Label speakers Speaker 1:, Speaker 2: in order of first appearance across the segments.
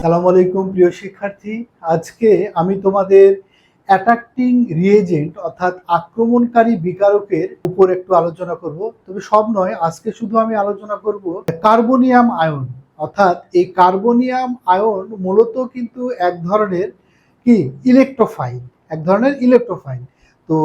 Speaker 1: সালাম আলাইকুম, প্রিয় শিক্ষার্থী। আজকে আমি তোমাদের অ্যাট্রাক্টিং রিয়েজেন্ট অর্থাৎ আক্রমণকারী বিকারকের উপর একটু আলোচনা করব। তবে সব নয়, আজকে শুধু আমি আলোচনা করব কার্বনিয়াম আয়ন। অর্থাৎ এই কার্বনিয়াম আয়ন মূলত কিন্তু এক ধরনের কি? ইলেকট্রোফাইল এক ধরনের ইলেকট্রোফাইল তো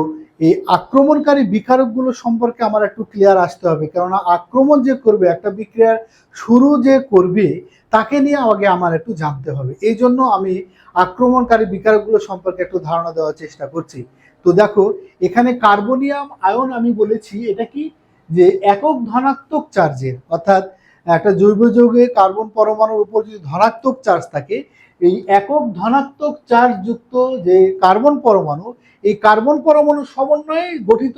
Speaker 1: এই আক্রমণকারী বিকারকগুলো সম্পর্কে আমার একটু ক্লিয়ার আসতে হবে। কেননা আক্রমণ যে করবে, একটা বিক্রিয়ার শুরু যে করবে, তাকে নিয়ে আগে আমার একটু জানতে হবে। এই জন্য আমি আক্রমণকারী বিকারকগুলো সম্পর্কে একটু ধারণা দেওয়ার চেষ্টা করছি। তো দেখো, এখানে কার্বনিয়াম আয়ন আমি বলেছি, এটা কি? যে একক ধনাত্মক চার্জের অর্থাৎ একটা জৈব যৌগে কার্বন পরমাণুর উপর যদি ধনাত্মক চার্জ থাকে এই একক ধনাত্মক চার্জ যুক্ত যে কার্বন পরমাণু, এই কার্বন পরমাণু সমন্বয়ে গঠিত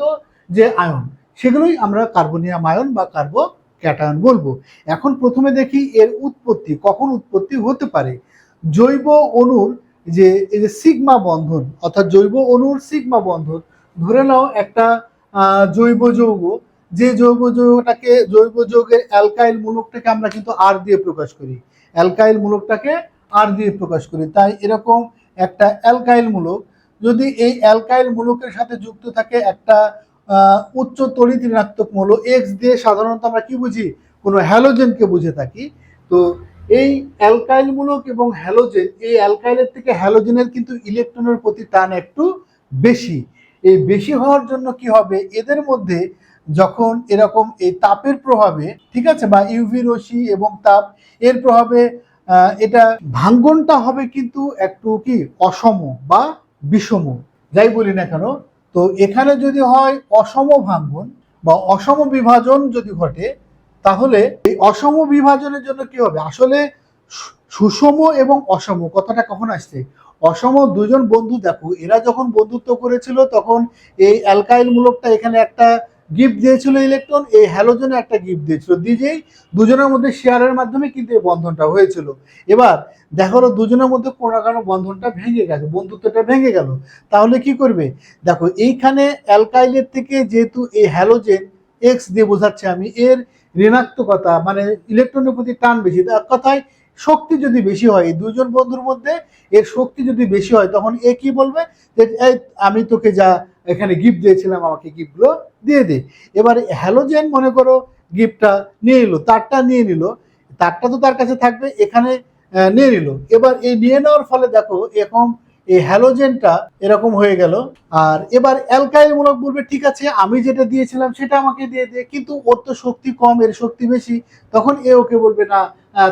Speaker 1: যে আয়ন, সেগুলোই আমরা কার্বনিয়াম আয়ন বা কার্বো ক্যাটায়ন বলব। এখন প্রথমে দেখি এর উৎপত্তি, কখন উৎপত্তি হতে পারে। জৈব অণুর যে, এই যে সিগমা বন্ধন, অর্থাৎ জৈব অণুর সিগমা বন্ধন, ধরে নাও একটা জৈব যৌগ, যে জৈব যৌগটাকে, জৈব যৌগের অ্যালকাইল মূলকটাকে আমরা কিন্তু আর দিয়ে প্রকাশ করি। অ্যালকাইল মূলকটাকে আর দিয়ে প্রকাশ করি। তাই এরকম একটা অ্যালকাইল মূলক, যদি এই অ্যালকাইল মূলকের সাথে যুক্ত থাকে একটা উচ্চ তড়িৎ ঋণাত্মক মৌল এক্স দিয়ে সাধারণত আমরা কি বুঝি? কোনো হ্যালোজেনকে বুঝে থাকি। তো এই অ্যালকাইল মূলক এবং হ্যালোজেন, এই অ্যালকাইলের থেকে হ্যালোজেনের কিন্তু ইলেকট্রনের প্রতি টান একটু বেশি। এই বেশি হওয়ার জন্য কি হবে? এদের মধ্যে যখন এরকম এই তাপের প্রভাবে, ঠিক আছে? বা ইউভি রশ্মি এবং তাপ, এর প্রভাবে এটা ভাঙ্গনটা হবে কিন্তু একটু কি অসম বা বিষম, যাই বলি না কেন? তো এখানে যদি হয় অসম ভাঙ্গন বা অসম বিভাজন যদি ঘটে, তাহলে এই অসম বিভাজনের জন্য কি হবে? আসলে সুষম এবং অসম, কথাটা কখন আসছে? অসম দুজন বন্ধু দেখো, এরা যখন বন্ধুত্ব করেছিল তখন এই অ্যালকাইল মূলকটা এখানে একটা গিফট দিয়েছিল ইলেকট্রন এই হ্যালোজেনে একটা গিফট দিয়েছিল। দিয়েই দুজনের মধ্যে শেয়ারের মাধ্যমে কিন্তু এই বন্ধনটা হয়েছিল। এবার দেখা দুজনের মধ্যে কোনো কোনো বন্ধনটা ভেঙে গেছে, বন্ধুত্বটা ভেঙে গেল। তাহলে কি করবে? দেখো, এইখানে অ্যালকাইলের থেকে যেহেতু এই হ্যালোজেন এক্স দিয়ে বোঝাচ্ছে আমি, এর ঋণাত্মকতা মানে ইলেকট্রনের প্রতি টান বেশি। এক কথায় শক্তি যদি বেশি হয়, এই দুজন বন্ধুর মধ্যে এর শক্তি যদি বেশি হয়, তখন এ কি বলবে? যে আমি তোকে যা এখানে গিফট দিয়েছিলাম, আমাকে গিফটগুলো দিয়ে দে। এবার হ্যালোজেন মনে করো গিফটটা নিয়ে নিল, তারটা নিয়ে নিল। তারটা তো তার কাছে থাকবে, এখানে নিয়ে নিল। এবার এই নিয়ে নেওয়ার ফলে দেখো, এরকম এই হ্যালোজেনটা এরকম হয়ে গেল। আর এবার অ্যালকাইল মূলক বলবে, ঠিক আছে, আমি যেটা দিয়েছিলাম সেটা আমাকে দিয়ে দে। কিন্তু ওর তো শক্তি কম, এর শক্তি বেশি। তখন এ ওকে বলবে, না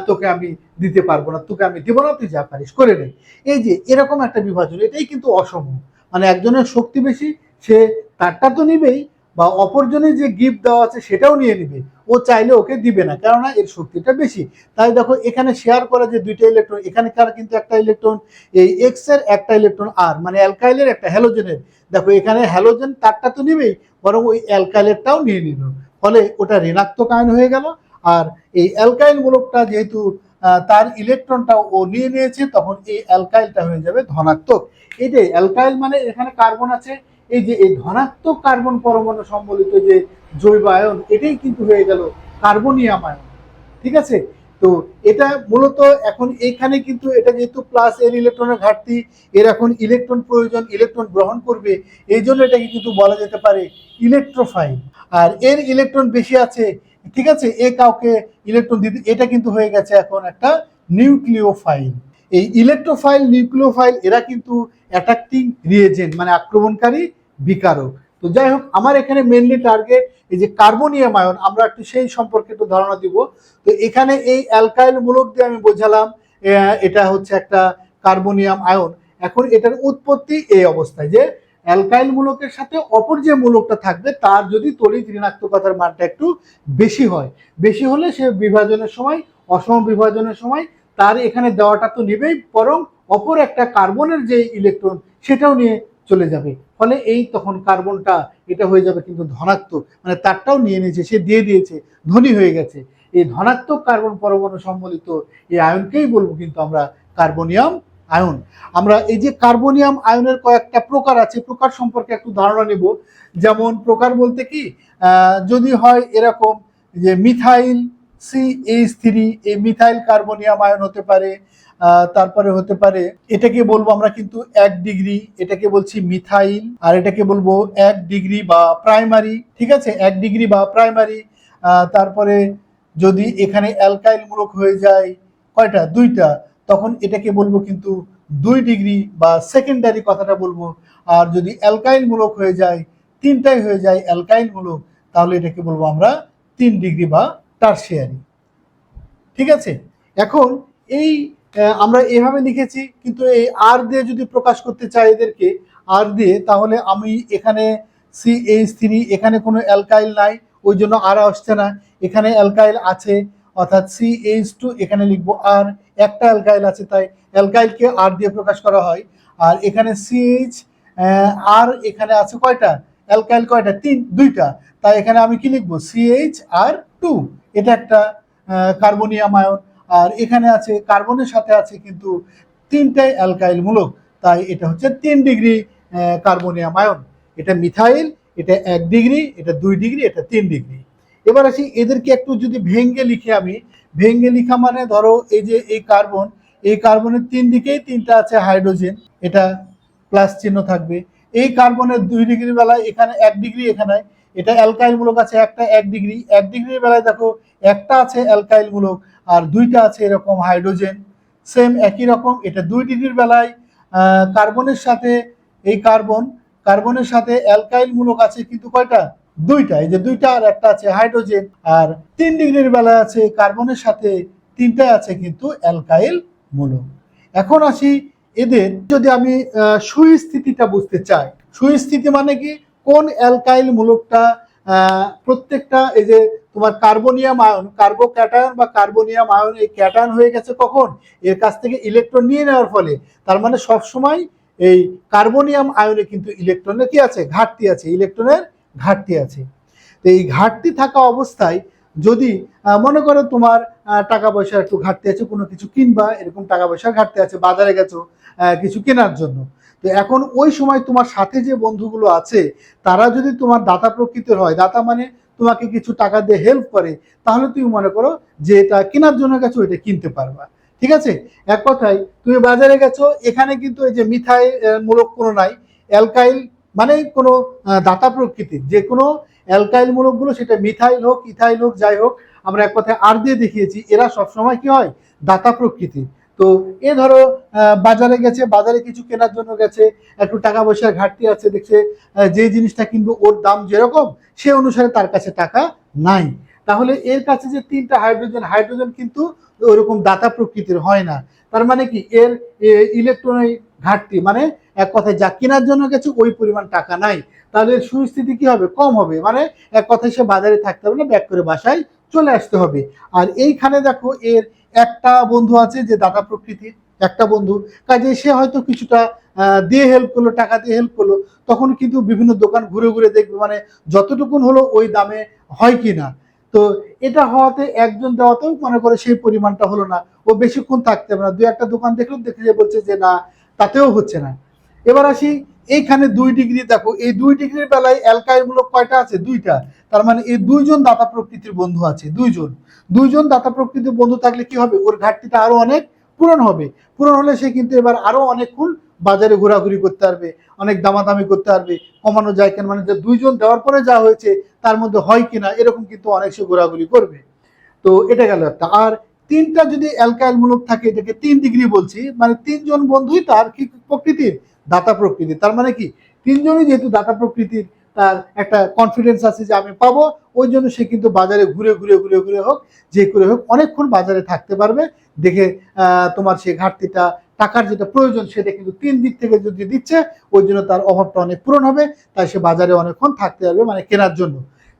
Speaker 1: তোকে আমি দিতে পারব না, তোকে আমি দিব না, তুই যা পারিস, করে নে। এই যে, এরকম একটা বিভাজন, এটাই কিন্তু অসম মানে একজনের শক্তি বেশি, সে তারটা তো নিবেই, বা অপরজনের যে গিফট দেওয়া আছে সেটাও নিয়ে নিবে। ও চাইলে ওকে দিবে না, কেননা এর শক্তিটা বেশি। তাই দেখো, এখানে শেয়ার করা যে দুইটা ইলেকট্রন এখানে কার কিন্তু একটা ইলেকট্রন এই এক্সের একটা ইলেকট্রন আর মানে অ্যালকাইলের একটা হ্যালোজেনের দেখো, এখানে হ্যালোজেন তারটা তো নিবেই, বরং ওই অ্যালকাইলেরটাও নিয়ে নিল। ফলে ওটা ঋণাত্মক আয়ন হয়ে গেল, আর এই অ্যালকাইল মূলকটা যেহেতু তার ইলেকট্রনটা ও নিয়ে নিয়েছে, তখন এই অ্যালকাইলটা হয়ে যাবে ধনাত্মক। এই যে অ্যালকাইল মানে এখানে কার্বন আছে, এই যে এই ধনাত্মক কার্বন পরমাণু সম্বলিত যে জৈব আয়ন, এটাই কিন্তু হয়ে গেল কার্বনিয়াম আয়ন। ঠিক আছে? তো এটা মূলত এখন এখানে কিন্তু এটা যেহেতু প্লাস এর ইলেকট্রনের ঘাটতি, এর এখন ইলেকট্রন প্রয়োজন ইলেকট্রন গ্রহণ করবে, এই জন্য এটাকে কিন্তু বলা যেতে পারে ইলেকট্রোফাইল আর এর ইলেকট্রন বেশি আছে ঠিক আছে? এ কাউকে ইলেকট্রন দিতে এটা কিন্তু হয়ে গেছে এখন একটা নিউক্লিওফাইল। এই ইলেকট্রোফাইল নিউক্লিওফাইল এরা কিন্তু অ্যাট্রাক্টিং রিয়েজেন্ট মানে আক্রমণকারী বিকারক। তো যাই হোক, আমার এখানে মেনলি টার্গেট এই যে কার্বোনিয়াম আয়ন আমরা একটু সেই সম্পর্কে একটু ধারণা দিব। তো এখানে এই অ্যালকাইল মূলক দিয়ে আমি বোঝালাম এটা হচ্ছে একটা কার্বোনিয়াম আয়ন এখন এটার উৎপত্তি এই অবস্থায় যে অ্যালকাইল মূলকের সাথে অপর যে মূলকটা থাকবে, তার যদি তড়িৎ ঋণাত্মকতার মানটা একটু বেশি হয়, বেশি হলে সে বিভাজনের সময়, অসম বিভাজনের সময় তার এখানে দেওয়াটা তো নেবেই, বরং অপর একটা কার্বনের যে ইলেকট্রন সেটাও নিয়ে চলে যাবে। ফলে এই তখন কার্বনটা, এটা হয়ে যাবে কিন্তু ধনাত্মক মানে তারটাও নিয়ে নিয়েছে, সে দিয়ে দিয়েছে, ধনী হয়ে গেছে। এই ধনাত্মক কার্বন পরমাণু সম্বলিত এই আয়নকেই বলব কিন্তু আমরা কার্বনিয়াম আয়ন। আমরা এই যে কার্বনিয়াম আয়নের কয়েকটা প্রকার আছে প্রকার সম্পর্কে একটু ধারণা নেব। যেমন প্রকার বলতে কি যদি হয় এরকম যে মিথাইল সি এইচ থ্রি এই মিথাইল কার্বনিয়াম আয়ন হতে পারে তারপরে হতে পারে, এটাকে বলব আমরা কিন্তু এক ডিগ্রি, এটাকে বলছি মিথাইল, আর এটাকে বলব এক ডিগ্রি বা প্রাইমারি, ঠিক আছে? এক ডিগ্রি বা প্রাইমারি তারপরে যদি এখানে অ্যালকাইল মূলক হয়ে যায়, কয়টা? দুইটা। তখন এটাকে বলব কিন্তু দুই ডিগ্রি বা সেকেন্ডারি কথাটা বলব। আর যদি অ্যালকাইল মূলক হয়ে যায়, তিনটাই হয়ে যায় অ্যালকাইল মূলক, তাহলে এটাকে বলব আমরা তিন ডিগ্রি বা টার্সিয়ারি ঠিক আছে? এখন এই আমরা এভাবে লিখেছি, কিন্তু এই আর দিয়ে যদি প্রকাশ করতে চাই এদেরকে আর দিয়ে, তাহলে আমি এখানে সি এইচ থ্রি এখানে কোনো অ্যালকাইল নাই, ওই জন্য আর আসছে না। এখানে অ্যালকাইল আছে, অর্থাৎ সি এইচ টু এখানে লিখব আর একটা অ্যালকাইল আছে, তাই অ্যালকাইলকে আর দিয়ে প্রকাশ করা হয়। আর এখানে সিএইচ আর এখানে আছে কয়টা? অ্যালকাইল কয়টা? তিন, দুইটা। তাই এখানে আমি কি লিখব? সিএইচ আর টু এটা একটা কার্বনিয়াম আয়ন। আর এখানে আছে, কার্বনের সাথে আছে কিন্তু তিনটাই অ্যালকাইল মূলক। তাই এটা হচ্ছে তিন ডিগ্রি কার্বনিয়াম আয়ন। এটা মিথাইল, এটা এক ডিগ্রি, এটা দুই ডিগ্রি, এটা তিন ডিগ্রি। এবার আসি, এদেরকে একটু যদি ভেঙ্গে লিখে আমি ভেঙ্গে লিখা মানে ধরো এই যে এই কার্বন, এই কার্বনের তিন দিকেই তিনটা আছে হাইড্রোজেন, এটা প্লাস চিহ্ন থাকবে। এই কার্বনের দুই ডিগ্রি বেলায় এখানে এক ডিগ্রি, এখানে এটা অ্যালকাইল মূলক আছে একটা এক ডিগ্রি। এক ডিগ্রির বেলায় দেখো একটা আছে অ্যালকাইল মূলক আর দুইটা আছে এরকম হাইড্রোজেন। সেম একই রকম, এটা দুই ডিগ্রির বেলায় কার্বনের সাথে এই কার্বন, কার্বনের সাথে অ্যালকাইল মূলক আছে কিন্তু কয়টা? দুইটা, এই যে দুইটা আর একটা আছে হাইড্রোজেন, আর তিন ডিগ্রির বেলায় আছে কার্বনের সাথে তিনটা আছে কিন্তু অ্যালকাইল মূলক। এখন আসি এদের, যদি আমি সুস্থিতিটা বুঝতে চাই। সুস্থিতি মানে কি? কোন অ্যালকাইল মূলকটা প্রত্যেকটা, এই যে তোমার কার্বোনিয়াম আয়ন কার্বো ক্যাটায়ন বা কার্বোনিয়াম আয়ন, এই ক্যাটায়ন হয়ে গেছে কখন? এর কাছ থেকে ইলেকট্রন নিয়ে নেওয়ার ফলে। তার মানে সবসময় এই কার্বনিয়াম আয়নে কিন্তু ইলেকট্রনের কি আছে? ঘাটতি আছে। ইলেকট্রনের ঘাটতি আছে। তো এই ঘাটতি থাকা অবস্থায় যদি মনে করো তোমার টাকা পয়সার একটু ঘাটতি আছে, কোনো কিছু কিনবা, এরকম টাকা পয়সার ঘাটতি আছে, বাজারে গেছো কিছু কেনার জন্য। তো এখন ওই সময় তোমার সাথে যে বন্ধুগুলো আছে, তারা যদি তোমার দাতা প্রকৃতির হয়, দাতা মানে তোমাকে কিছু টাকা দিয়ে হেল্প করে, তাহলে তুমি মনে করো যে এটা কেনার জন্য গেছো, এটা কিনতে পারবা। ঠিক আছে? এক কথায়, তুমি বাজারে গেছো, এখানে কিন্তু এই যে মিথাই মূলক কোনো নাই অ্যালকাইল মানে কোনো দাতা প্রকৃতির যে কোনো অ্যালকাইল মূলকগুলো সেটা মিথাইল হোক, ইথাইল হোক, যাই হোক, আমরা এক কথায় আর দিয়ে দেখিয়েছি, এরা সবসময় কি হয়? দাতা প্রকৃতির তো এ ধরো বাজারে গেছে, বাজারে কিছু কেনার জন্য গেছে, একটু টাকা পয়সার ঘাটতি আছে, দেখছে যে জিনিসটা কিনবো, ওর দাম যেরকম, সে অনুসারে তার কাছে টাকা নাই। তাহলে এর কাছে যে তিনটা হাইড্রোজেন হাইড্রোজেন কিন্তু ওরকম দাতা প্রকৃতির হয় না। তার মানে কি? এর ইলেকট্রনের ঘাটতি মানে এক কথায় যা কেনার জন্য গেছে, ওই পরিমাণ টাকা নাই। তাহলে সুস্থিতি কি হবে? কম হবে। মানে এক কথায় সে বাজারে থাকতে হবে না ব্যাক করে বাসায় চলে আসতে হবে। আর এইখানে দেখো, এর একটা বন্ধু আছে যে দাদা প্রকৃতির একটা বন্ধু। কাজে সে হয়তো কিছুটা দিয়ে হেল্প করল, টাকা দিয়ে হেল্প করল। তখন কিন্তু বিভিন্ন দোকান ঘুরে ঘুরে দেখবে মানে যতটুকুন হলো ওই দামে হয় কি না তো এটা হওয়াতে একজন দেওয়াতেও মনে করে সেই পরিমাণটা হলো না। ও বেশিক্ষণ থাকতে হবে না। দু একটা দোকান দেখল, দেখে বলছে যে না, তাতেও হচ্ছে না। এবার আসি, এইখানে দুই ডিগ্রি, দেখো, এই দুই ডিগ্রির বেলায় অ্যালকাইলমূলক কয়টা আছে? দুইটা। তার মানে এই দুইজন দাতা প্রকৃতির বন্ধু আছে, দুইজন। দুইজন দাতা প্রকৃতির বন্ধু থাকলে কি হবে? ওর ঘাটতিটা আরও অনেক পূরণ হবে। পূরণ হলে সে কিন্তু এবার আরও অনেকক্ষণ বাজারে ঘোরাঘুরি করতে পারবে, অনেক দামাদামি করতে পারবে, কমানো যায় কেন মানে যে দুইজন দেওয়ার পরে যা হয়েছে তার মধ্যে হয় কিনা, এরকম কিন্তু অনেক সে ঘোরাঘুরি করবে। তো এটা গেল একটা। আর তিনটা যদি অ্যালকাইল মূলক থাকে, এটাকে তিন ডিগ্রি বলছি মানে তিনজন বন্ধুই তার কি প্রকৃতির? দাতা প্রকৃতির তার মানে কি? তিনজনই যেহেতু দাতা প্রকৃতির তার একটা কনফিডেন্স আছে যে আমি পাবো, ওই জন্য সে কিন্তু বাজারে ঘুরে ঘুরে ঘুরে ঘুরে হোক, যে করে হোক, অনেকক্ষণ বাজারে থাকতে পারবে। দেখে তোমার সেই ঘাটতিটা, টাকার যেটা প্রয়োজন, সেটা কিন্তু তিন দিক থেকে যদি দিচ্ছে, ওই জন্য তার অভাবটা অনেক পূরণ হবে। তাই সে বাজারে অনেকক্ষণ থাকতে পারবে মানে কেনার জন্য।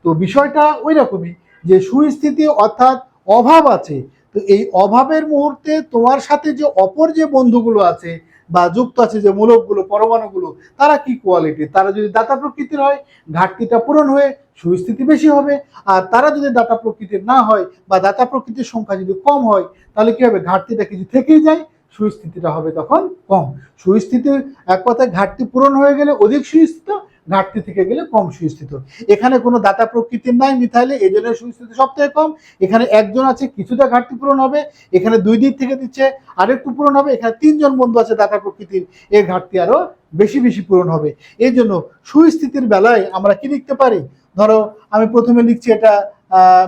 Speaker 1: তো বিষয়টা ওই রকমই যে সুস্থিতি অর্থাৎ অভাব আছে। তো এই অভাবের মুহূর্তে তোমার সাথে যে অপর যে বন্ধুগুলো আছে বা যুক্ত আছে যে মূলকগুলো, পরমাণুগুলো, তারা কি কোয়ালিটি তারা যদি দাতা প্রকৃতির হয়, ঘাটতিটা পূরণ হয়ে সুস্থিতি বেশি হবে। আর তারা যদি দাতা প্রকৃতির না হয় বা দাতা প্রকৃতির সংখ্যা যদি কম হয়, তাহলে কি হবে? ঘাটতিটা কিছু থেকেই যায়। সুস্থিতিটা হবে তখন কম। সুস্থিতির এক কথায় ঘাটতি পূরণ হয়ে গেলে অধিক সুস্থিত, ঘাটতি থেকে গেলে কম সুস্থিত। এখানে কোনো দাতা প্রকৃতির নাই মিথাইলে, এই জন্য সুস্থিতি সব থেকে কম। এখানে একজন আছে, কিছুটা ঘাটতি পূরণ হবে, এখানে দুই দিক থেকে দিচ্ছে, আরেকটু পূরণ হবে, এখানে তিনজন বন্ধু আছে দাতা প্রকৃতির, এর ঘাটতি আরও বেশি বেশি পূরণ হবে। এই জন্য সুস্থিতির বেলায় আমরা কি লিখতে পারি? ধরো, আমি প্রথমে লিখছি এটা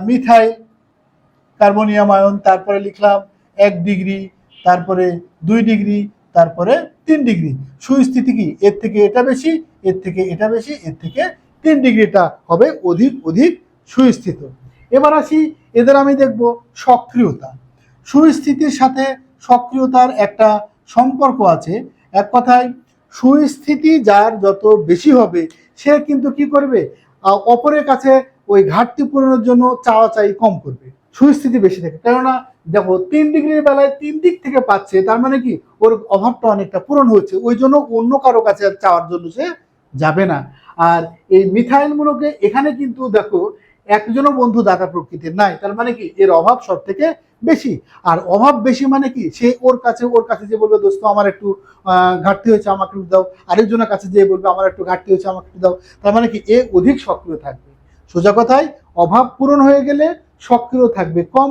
Speaker 1: মিথাইল, কার্বনিয়াম আয়ন, তারপরে লিখলাম এক ডিগ্রি তারপরে দুই ডিগ্রি, তারপরে তিন ডিগ্রি। সুস্থিতি কি? এর থেকে এটা বেশি, এর থেকে এটা বেশি, এর থেকে তিন ডিগ্রিটা হবে অধিক অধিক সুস্থিত। এবার আসি, এদের আমি দেখব সক্রিয়তা। সুস্থিতির সাথে সক্রিয়তার একটা সম্পর্ক আছে। এক কথায়, সুস্থিতি যার যত বেশি হবে, সে কিন্তু কি করবে? অপরের কাছে ওই ঘাটতি পূরণের জন্য চাওয়া চাই কম করবে। সুস্থিতি বেশি থাকে। কেননা দেখো, তিন ডিগ্রির বেলায় তিন দিক থেকে পাচ্ছে, তার মানে কি? ওর অভাবটা অনেকটা পূরণ হচ্ছে ওই জন্য অন্য কারও কাছে চাওয়ার জন্য সে যাবে না। আর এই মিথাইলগুলোকে এখানে কিন্তু দেখো, একজনও বন্ধু দাতা প্রকৃতির নাই। তার মানে কি? এর অভাব সব থেকে বেশি। আর অভাব বেশি মানে কি? সে ওর কাছে ওর কাছে যে বলবে, দোস্ত, আমার একটু ঘাটতি হয়েছে, আমাকে দাও। আরেকজনের কাছে যে বলবে, আমার একটু ঘাটতি হয়েছে, আমাকে দাও। তার মানে কি? এ অধিক সক্রিয় থাকবে। সোজা কথায়, অভাব পূরণ হয়ে গেলে সক্রিয় থাকবে, কম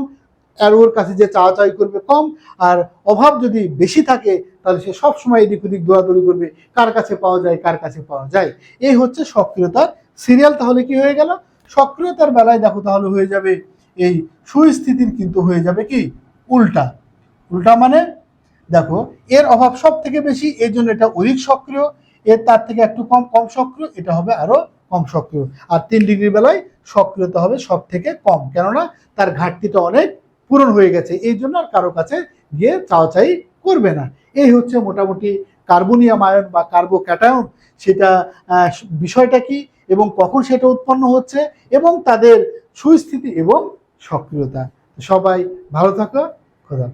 Speaker 1: আর ওর কাছে যে চাওয়া চাই করবে, কম। আর অভাব যদি বেশি থাকে, তাহলে সে সবসময় এদিক ওদিক দৌড়াদৌড়ি করবে, কার কাছে পাওয়া যায়, কার কাছে পাওয়া যায়। এই হচ্ছে সক্রিয়তার সিরিয়াল। তাহলে কি হয়ে গেল? সক্রিয়তার বেলায় দেখো তাহলে হয়ে যাবে, এই সুস্থিতির কিন্তু হয়ে যাবে কি? উল্টা। উল্টা মানে দেখো, এর অভাব সব থেকে বেশি, এর জন্য এটা অধিক সক্রিয়, এর তার থেকে একটু কম কম সক্রিয়, এটা হবে আরও কম সক্রিয়। আর তিন ডিগ্রি বেলায় সক্রিয়তা হবে সব থেকে কম। কেননা তার ঘাটতিটা অনেক পূরণ হয়ে গেছে। এই জন্য আর কারও কাছে গিয়ে চাওয়াচাই করবে না। এই হচ্ছে মোটামুটি কার্বনিয়াম আয়ন বা কার্বো ক্যাটায়ন সেটা বিষয়টা কি এবং কখন সেটা উৎপন্ন হচ্ছে এবং তাদের সুস্থিতি এবং সক্রিয়তা। সবাই ভালো থাকো। খোদা।